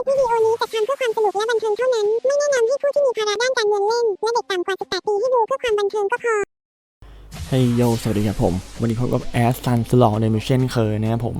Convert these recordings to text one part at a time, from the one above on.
ลิปวิดีโอนี้จัดทำเพื่อความสนุกและบันเทิงเท่านั้น ไม่แนะนำให้ผู้ที่มีภาระด้านการเงินเล่น และเด็กต่ำกว่า 18 ปีให้ดูเพื่อความบันเทิงก็พอเฮ้ยโย สวัสดีครับผม วันนี้พบกับแอสซันสลอในมิชชั่นเคยนะครับผม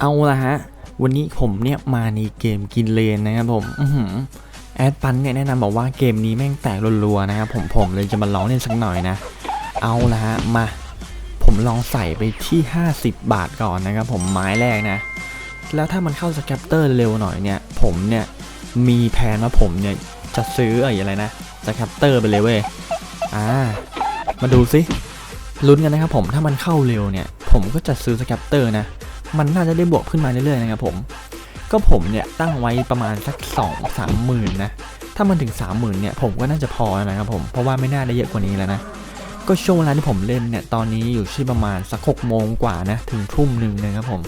เอาละฮะ วันนี้ผมเนี่ยมาในเกมกินเลนนะครับผม อือหือแอดปันเนี่ยแนะนำบอกว่าเกมนี้แม่งแตกรัวๆนะครับผมผมเลยจะมาลองเล่นสักหน่อยนะ เอาละฮะ มา ผมลองใส่ไปที่ 50 บาทก่อนนะครับผมไม้แรกนะ แล้วถ้ามันเข้าสแคปเตอร์เร็วหน่อยเนี่ย ผมเนี่ย มีแผนว่าผมเนี่ย จะซื้ออะไรนะสแคปเตอร์ไปเลยเว้ย อ่า มาดูสิลุ้นกันนะครับผมถ้ามันเข้าเร็วเนี่ย ผมก็จะซื้อสแคปเตอร์นะ มันน่าจะได้บวกขึ้นมาเรื่อยๆนะครับผม ก็ผมเนี่ยตั้งไว้ประมาณสัก2องสามหมื่นนะ ถ้ามันถึง 3 0,000เนี่ยผมก็น่าจะพอแล้วนะครับผมเพราะว่าไม่น่าได้เยอะกว่านี้แล้วนะก็ช่วงเวลาที่ผมเล่นเนี่ยตอนนี้อยู่ที่ประมาณสักหกโมงกว่านะถึงทุ่มหนึ่งนะครับผม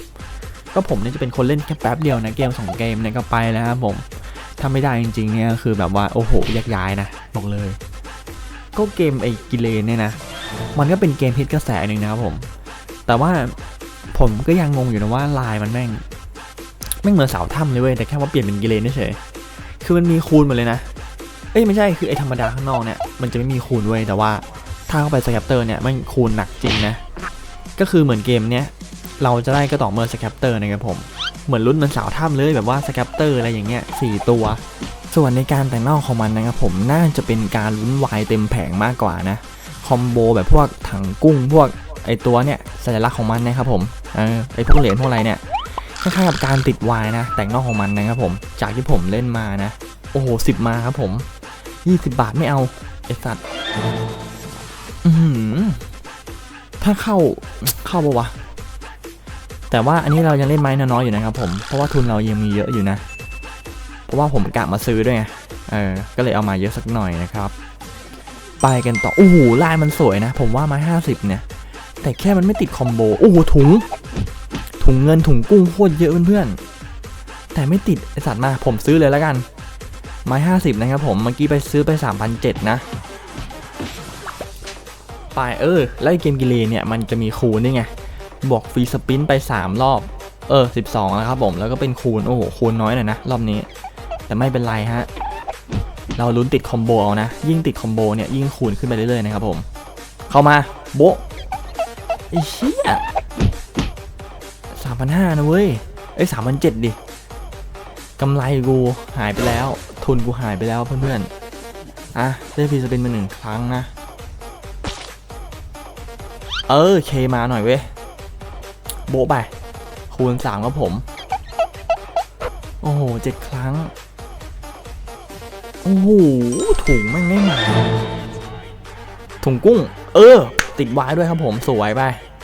ก็ผมเนี่ยจะเป็นคนเล่นแค่แป๊บเดียวนะเกมสองเกมเนี่ยก็ไปแล้วครับผมถ้าไม่ได้จริงๆเนี่ยคือแบบว่าโอ้โหแยกย้ายนะบอกเลย ก็เกมไอ้กิเลนเนี่ยนะมันก็เป็นเกมฮิตกระแสหนึ่งนะครับผม แต่ว่าผมก็ยังงงอยู่นะว่าลายมันแม่งแม่งเหมือนเสาถ้ำเลยเว้ยแต่แค่ว่าเปลี่ยนเป็นกิเลนเฉยคือมันมีคูณหมดเลยนะ เอ้ยไม่ใช่คือไอ้ธรรมดาข้างนอกเนี่ยมันจะไม่มีคูณเว้ยแต่ว่าถ้าเข้าไปสแคปเตอร์เนี่ยมันคูณหนักจริงนะ ก็คือเหมือนเกมเนี้ย เราจะได้ก็ต่อเมื่อสแคปเตอร์นะครับผม เหมือนรุ่นมันสาถ้ำเลยแบบว่าสแคปเตอร์อะไรอย่างเงี้ยสี่ตัว ส่วนในการแต่งนอกของมันนะครับผมน่าจะเป็นการลุ้นวายเต็มแผงมากกว่านะ คอมโบแบบพวกถังกุ้งพวกไอตัวเนี่ยสัญลักษณ์ของมันนะครับผมเออไอพวกเหรียญพวกอะไรเนี่ยคล้ายๆกับการติดวายนะ แต่งนอกของมันนะครับผม จากที่ผมเล่นมานะ โอ้โหสิบมาครับผม20บาทไม่เอาไอสัตว์ถ้าเข้าเข้าปะวะ แต่ว่าอันนี้เรายังเล่นไม้น้อยๆอยู่นะครับผม เพราะว่าทุนเรายังมีเยอะอยู่นะ เพราะว่าผมกะมาซื้อด้วยไง เออ ก็เลยเอามาเยอะสักหน่อยนะครับ ไปกันต่อ โอ้โห ลายมันสวยนะ ผมว่าไม้ห้าสิบเนี่ย แต่แค่มันไม่ติดคอมโบ โอ้โห ถุง ถุงเงินถุงกุ้งโคตรเยอะเพื่อนๆ แต่ไม่ติดไอสัตว์มา ผมซื้อเลยแล้วกัน ไม้ห้าสิบนะครับผม เมื่อกี้ไปซื้อไปสามพันเจ็ดนะไปเออ แล้วเกมกิเลเนี่ยมันจะมีคูณด้วยไง บอกฟรีสปินไป 3 รอบ เออ 12แล้วครับผม แล้วก็เป็นคูณ โอ้โห คูณน้อยหน่อยนะ รอบนี้ แต่ไม่เป็นไรฮะ เราลุ้นติดคอมโบเอานะ ยิ่งติดคอมโบเนี่ย ยิ่งคูณขึ้นไปเรื่อยๆนะครับผม เข้ามา โบะไอ้เชี่ยสามพันห้านะเว้ย เอ้ยสามพันเจ็ดดิกำไรกูหายไปแล้ว ทุนกูหายไปแล้วเพื่อนๆ อะ ได้ฟรีสปินมาหนึ่งครั้งนะ เออ เคมาหน่อยเว้ย โบะไป คูณสามครับผม โอ้โหเจ็ดครั้ง โอ้โหถุงแม่งไม่มา ถุงกุ้ง เออ ติดไว้ด้วยครับผมสวยไป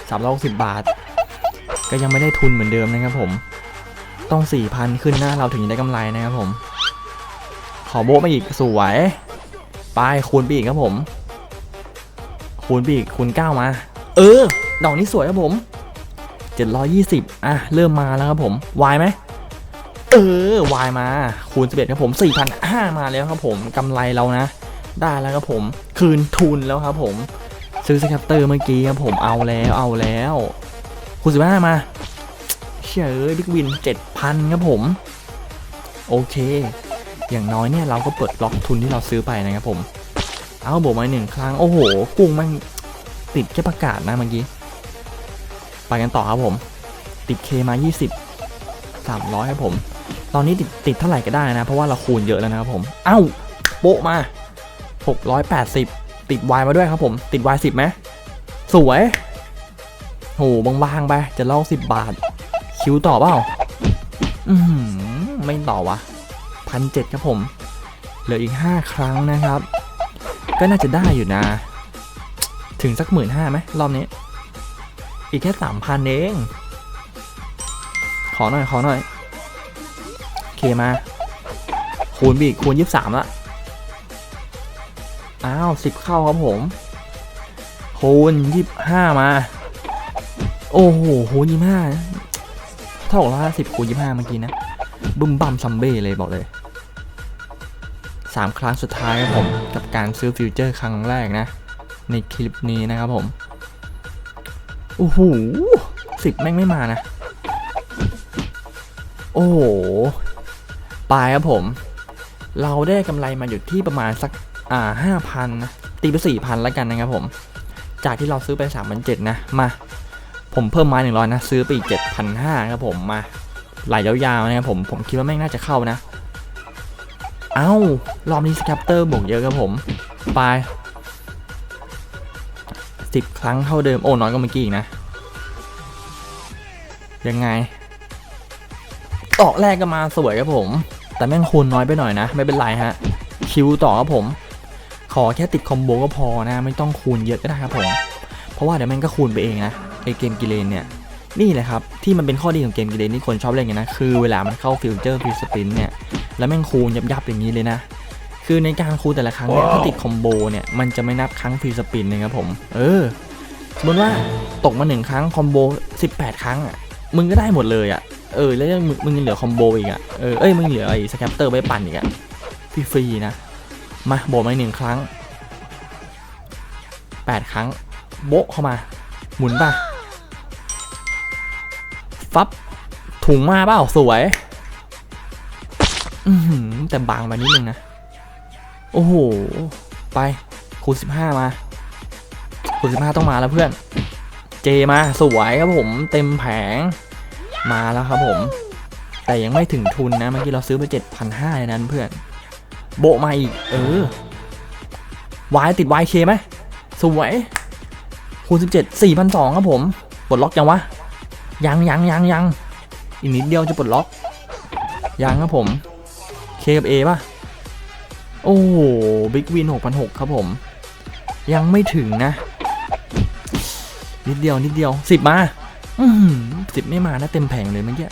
สามร้อยสิบบาท ก็ยังไม่ได้ทุนเหมือนเดิมนะครับผม ต้องสี่พันขึ้นหน้าเราถึงจะได้กำไรนะครับผม ขอโบะมาอีกสวยไปคูณไปอีกครับผม คูณไปอีกคูณเก้ามา เออ ดอกนี้สวยครับผม 720 อะ เริ่มมาแล้วครับผม วายไหม เออ วายมา คูณ 11ครับผม4,005มาแล้วครับผมกำไรเรานะ ได้แล้วครับผม คืนทุนแล้วครับผม ซื้อสแคปเตอร์เมื่อกี้ครับผม เอาแล้วเอาแล้ว คูณ 15 มา เชื่ยเอ้ยบิ๊กวิน 7,000 ครับผม โอเค อย่างน้อยเนี่ยเราก็เปิดล็อกทุนที่เราซื้อไปนะครับผม เอาบวกมาหนึ่งครั้ง โอ้โห กุ้งมันติดแค่ประกาศนะเมื่อกี้ ไปกันต่อครับผม ติดเคมา 20 300ครับผม ตอนนี้ติดติดเท่าไหร่ก็ได้นะ เพราะว่าเราคูณเยอะแล้วนะครับผม เอ้า โปะมา 680 ติดวายมาด้วยครับผม ติดวาย10ไหมสวยโหบางๆไป จะลอง 10 บาท คิวต่อเปล่า อือหือไม่ต่อวะพันเจ็ดครับผม เหลืออีก 5 ครั้งนะครับ ก็น่าจะได้อยู่นะ ถึงสักหมื่นห้าไหมรอบนี้ อีกแค่สามพันเอง ขอหน่อย ขอหน่อย โอเคมา คูณบีคูณยี่สามละ อ้าวสิบเข้าครับผม คูณยี่ห้ามา โอ้โห คูณยี่ห้าเท่ากับสิบคูณยี่ห้าเมื่อกี้นะ บึ้มบัมซัมเบ้เลยบอกเลยสามครั้งสุดท้ายครับผม กับการซื้อฟิวเจอร์ครั้งแรกนะ ในคลิปนี้นะครับผม โอ้โหสิบแม่งไม่มานะ โอ้โหปลายครับผม เราได้กำไรมาอยู่ที่ประมาณสักอ่าห้าพันนะตีไปสี่พันแล้วกันนะครับผม จากที่เราซื้อไปสามพันเจ็ดนะมา ผมเพิ่มมาหนึ่งร้อยนะ ซื้อไปอีกเจ็ดพันห้าครับผมมาไหลยาวๆนะครับผมผมคิดว่าแม่งน่าจะเข้านะ เอ้ารอบนี้สแคปเตอร์บวกเยอะครับผม ไป สิบครั้งเท่าเดิม โอ้ น้อยก็เมื่อกี้อีกนะ ยังไงออกแรกก็มาสวยครับผม แต่แม่งคูณน้อยไปหน่อยนะ ไม่เป็นไรฮะ คิวต่อครับผม ขอแค่ติดคอมโบก็พอนะ ไม่ต้องคูณเยอะก็ได้ครับผม เพราะว่าเดี๋ยวแม่งก็คูณไปเองนะไอเกมกิเลนเนี่ย นี่แหละครับ ที่มันเป็นข้อดีของเกมกิเลนที่คนชอบเล่นกันนะ คือเวลามันเข้าฟิวเจอร์ฟิวสปินเนี่ย แล้วแม่งคูณยับยับๆอย่างนี้เลยนะ คือในการคูณแต่ละครั้งเนี่ยถ้าติดคอมโบเนี่ยมันจะไม่นับครั้งฟิวสปินนะครับผม เออสมมติว่าตกมาหนึ่งครั้งคอมโบ 18 ครั้งอะมึงก็ได้หมดเลยอะเออแล้วยังมึงมึงยังเหลือคอมโบอีกอะเออเอ้ยมึงเหลือไอ้สแคปเตอร์ไว้ปั่นอีกอะฟรีๆนะมาโบกมาอีกหนึ่งครั้ง 8 ครั้ง โบะเข้ามา หมุนป่ะฟับถุงมาเปล่าสวยอือหือแต่บางไปนิดนึงนะ โอ้โห ไป คูณ15มา คูณ15ต้องมาแล้วเพื่อน เจมาสวยครับผม เต็มแผง มาแล้วครับผม แต่ยังไม่ถึงทุนนะ เมื่อกี้เราซื้อไป7,500เลยนั้นเพื่อน โบมาอีก เออวายติดวายเคไหมสวย คูณ17 4,200ครับผมปลดล็อกยังวะ ยังยังยังยังอีกนิดเดียวจะปลดล็อก ยังครับผม เคกับ A ป่ะ โอ้โหบิ๊กวิน6,600ครับผม ยังไม่ถึงนะ นิดเดียวนิดเดียวสิบมาอืสิบไม่มานะเต็มแผงเลยเมื่อกี้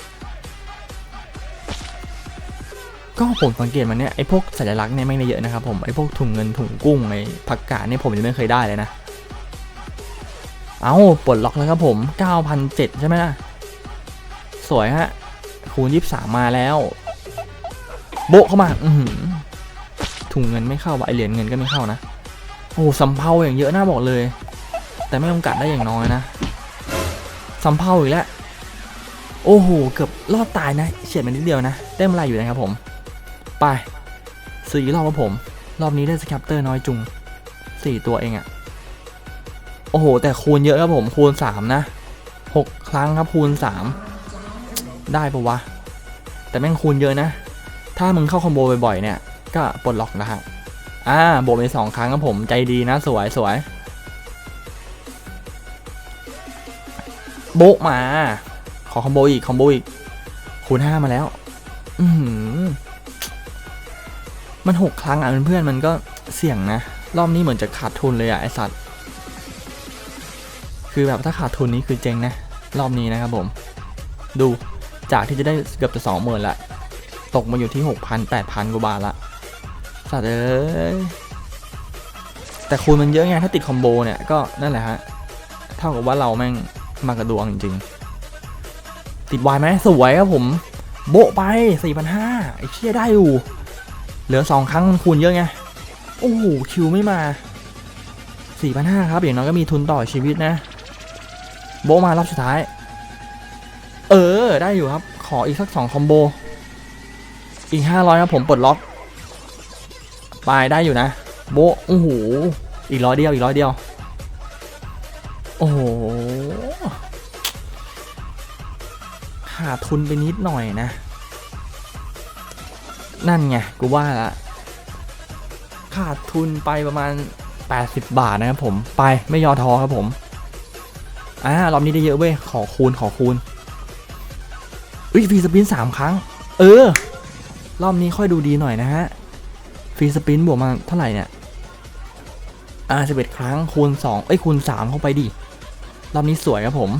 ก็ผมสังเกตมันเนี่ยไอ้พวกสัญลักษณ์เนี่ยไม่ได้เยอะนะครับผมไอ้พวกถุงเงินถุงกุ้งไอ้ผักกาดเนี่ยผมยังไม่เคยได้เลยนะ เอาปลดล็อกแล้วครับผม9,007ใช่ไหมล่ะ สวยฮะคูณ23มาแล้ว โบเข้ามา อื ถุงเงินไม่เข้าวะไอเหรียญเงินก็ไม่เข้านะโอ้สัมเพาอย่างเยอะน่าบอกเลย แต่ไม่จำกัดได้อย่างน้อยนะสัมเพาอีกแล้วโอ้โหเกือบรอดตายนะเฉียดมานิดเดียวนะได้มาลายอยู่นะครับผม ไปสี่รอบครับผม รอบนี้ได้สแคปเตอร์น้อยจุงสี่ตัวเองอะโอ้โห แต่คูณเยอะครับผมคูณสามนะหกครั้งครับคูณสามได้ปะวะ แต่แม่งคูณเยอะนะ ถ้ามึงเข้าคอมโบบ่อยๆเนี่ย ก็ปลดล็อกนะฮะอ่าโบกไปสองครั้งครับผมใจดีนะสวยสวยโบะมา ขอคอมโบอีกคอมโบอีกคูณห้ามาแล้ว อือหือมันหกครั้งอะเพื่อนๆมันก็เสี่ยงนะ รอบนี้เหมือนจะขาดทุนเลยอะไอสัตว์ คือแบบถ้าขาดทุนนี้คือเจ๊งนะ รอบนี้นะครับผม ดูจากที่จะได้เกือบจะสองหมื่นละ ตกมาอยู่ที่หกพันแปดพันกว่าบาทละ สัตว์เอ้ยแต่คูณมันเยอะไงถ้าติดคอมโบเนี่ยก็นั่นแหละฮะเท่ากับว่าเราแม่งมากระดวงจริงๆ ติดวายไหมสวยครับผม โบะไปสี่พันห้าไอ้เชี่ยได้อยู่ เหลือสองครั้งมันคูณเยอะไง โอ้โหคิวไม่มาสี่พันห้าครับ อย่างน้อยก็มีทุนต่อชีวิตนะ โบมารอบสุดท้าย เออ ได้อยู่ครับ ขออีกสักสองคอมโบ อีกห้าร้อยครับผมปลดล็อก ปลายได้อยู่นะ โบโอ้โหอีกร้อยเดียวอีกร้อยเดียว โอ้โหขาดทุนไปนิดหน่อยนะ นั่นไงกูว่าละขาดทุนไปประมาณ 80 บาทนะครับผมไปไม่ยอท้อครับผมอ่ารอบนี้ได้เยอะเว้ยขอคูณขอคูณอุ้ยฟีสปินสามครั้ง เออ รอบนี้ค่อยดูดีหน่อยนะฮะ ฟรีสปินบวกมาเท่าไหร่เนี่ยอ่าสิบเอ็ดครั้งคูณสองเอ้ยคูณสามเข้าไปดิ รอบนี้สวยครับผม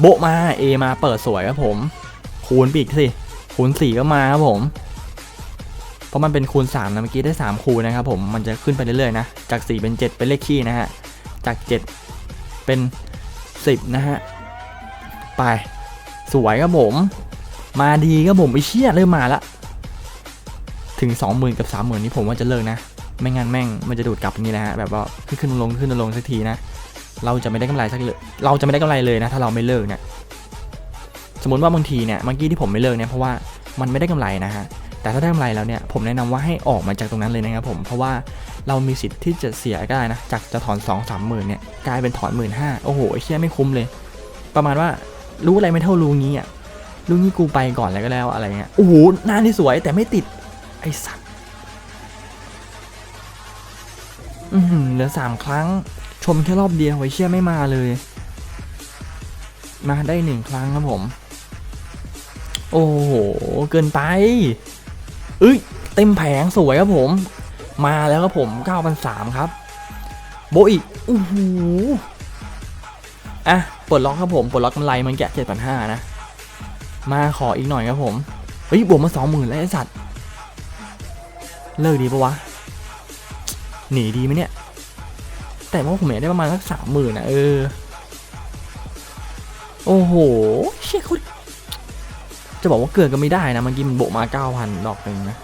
โบมา A มาเปิดสวยครับผม คูณปอีกสิ คูณสี่ก็มาครับผม เพราะมันเป็นคูณ3นะเมื่อกี้ได้3คูณนะครับผม มันจะขึ้นไปเรื่อยๆนะ จาก4เป็น7เป็นเลขคี่นะฮะ จาก7เป็น10นะฮะ ไป สวยครับผม มาดีครับผมไอเชี่ยเริ่มมาละ ถึง 20,000 กับ 30,000 นี่ผมว่าจะเลิกนะ ไม่งั้นแม่งมันจะดูดกลับอย่างนี้นะฮะแบบว่าขึ้นขึ้นลงขึ้นลงสักทีนะ เราจะไม่ได้กำไรสักเลยเราจะไม่ได้กำไรเลยนะ ถ้าเราไม่เลิกเนี่ยสมมติว่าบางทีเนี่ยเมื่อกี้ที่ผมไม่เลิกเนี่ยเพราะว่ามันไม่ได้กำไรนะฮะแต่ถ้าได้กำไรแล้วเนี่ยผมแนะนำว่าให้ออกมาจากตรงนั้นเลยนะครับผมเพราะว่าเรามีสิทธิ์ที่จะเสียก็ได้นะจากจะถอน 2 3 หมื่นเนี่ยกลายเป็นถอนหมื่นห้าโอ้โหไอ้เชี่ยไม่คุ้มเลย ประมาณว่ารู้อะไรไม่เท่ารู้งี้อะรู้งี้กูไปก่อนแล้วก็แล้วอะไรเงี้ยโอ้โหหน้านี่สวยแต่ไม่ติด ไอ้สัตว์อือหือเหลือสามครั้ง ชมแค่รอบเดียวไอ้เชี่ยไม่มาเลย มาได้หนึ่งครั้งครับผม โอ้โห เกินไปเอ้ย เต็มแผงสวยครับผม มาแล้วครับผม9,003ครับ โบอีกอู้หูอะปลดล็อกครับผมปลดล็อกกำไรมันแกะ7,500นห้านะ มาขออีกหน่อยครับผม เฮ้ยบวกมา20,000แล้วไอ้สัตว์ เลิกดีปะวะ หนีดีไหมเนี่ย แต่ว่าผมอยากได้ประมาณสักสามหมื่นนะเออ โอ้โห เชี่ยคตรจะบอกว่าเกินก็ไม่ได้นะเมื่อกี้มันโบกมา9,000ดอกหนึ่งนะ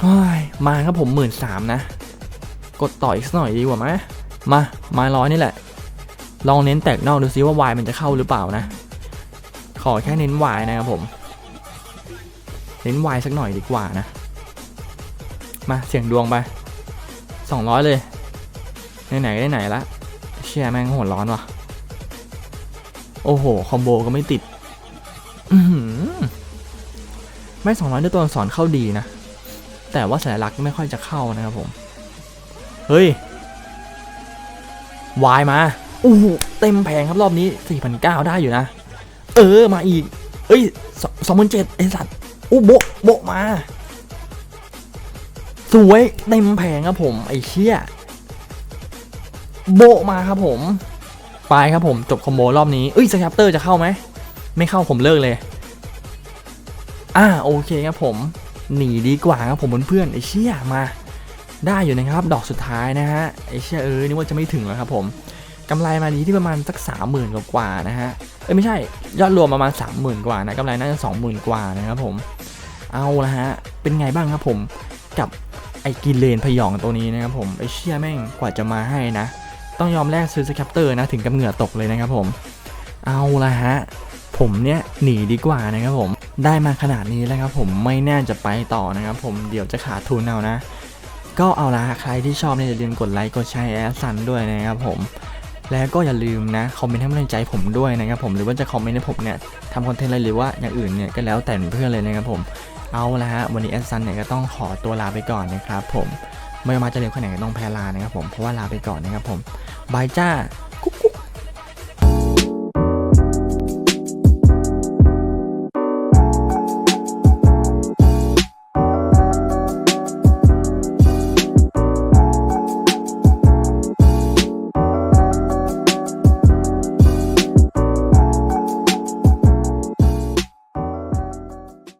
โอ้ยมาครับผมหมื่นสามนะ กดต่ออีกสักหน่อยดีกว่าไหมมา มาร้อยนี่แหละ ลองเน้นแตกนอกดูซิว่าวายมันจะเข้าหรือเปล่านะ ขอแค่เน้นวายนะครับผม เน้นวายสักหน่อยดีกว่านะ มาเสี่ยงดวงไป 200 เลยไหนๆก็ไหนละเชี่ยแม่งโหดร้อนว่ะ โอ้โห คอมโบก็ไม่ติดไม่สองร้อยด้วยตัวอักษรเข้าดีนะ แต่ว่าสัญลักษณ์ไม่ค่อยจะเข้านะครับผม เฮ้ยวายมาโอ้เต็มแผงครับรอบนี้ 4,900 ได้อยู่นะ เออ มาอีก เอ้ยสองพันเจ็ดไอสัตว์ อู้โบะโบะมา สวยเต็มแผงครับผมไอ้เชี่ยโบะมาครับผม ไปครับผมจบคอมโบรอบนี้เอ้ยสแคปเตอร์จะเข้าไหมไม่เข้าผมเลิกเลยอ่าโอเคครับผมหนีดีกว่าครับผมเพื่อนๆไอ้เชี่ยมา ได้อยู่นะครับ ดอกสุดท้ายนะฮะไอ้เชี่ยเออนึกว่าจะไม่ถึงแล้วครับผมกำไรมาดีที่ประมาณสักสามหมื่นกว่านะฮะ เอ้ยไม่ใช่ยอดรวมประมาณสามหมื่นกว่านะกำไรน่าจะสองหมื่นกว่านะครับผม เอาละฮะ เป็นไงบ้างครับผมกับไอ้กินเลนพยองตัวนี้นะครับผมไอ้เชี่ยแม่งกว่าจะมาให้นะ ต้องยอมแลกซื้อสแคปเตอร์นะถึงกับเหงื่อตกเลยนะครับผม เอาละฮะ ผมเนี่ยหนีดีกว่านะครับผมได้มาขนาดนี้แล้วครับผมไม่แน่าจะไปต่อนะครับผมเดี๋ยวจะขาดทุนเอานะ ก็เอาละใครที่ชอบเนี่ยอย่าลืมกดไลค์กดแชร์แอดซันด้วยนะครับผม แล้วก็อย่าลืมนะคอมเมนต์ให้กำลังใจผมด้วยนะครับผมหรือว่าจะคอมเมนต์ให้ผมเนี่ยทำคอนเทนต์อะไรหรือว่าอย่างอื่นเนี่ยก็แล้วแต่เพื่อนเลยนะครับผมเอาละฮะวันนี้แอดซันเนี่ยก็ต้องขอตัวลาไปก่อนนะครับผมไม่ว่าจะเร็วแค่ไหนก็ต้องแพ้ลานะครับผมเพราะว่าลาไปก่อนนะครับผมบายจ้า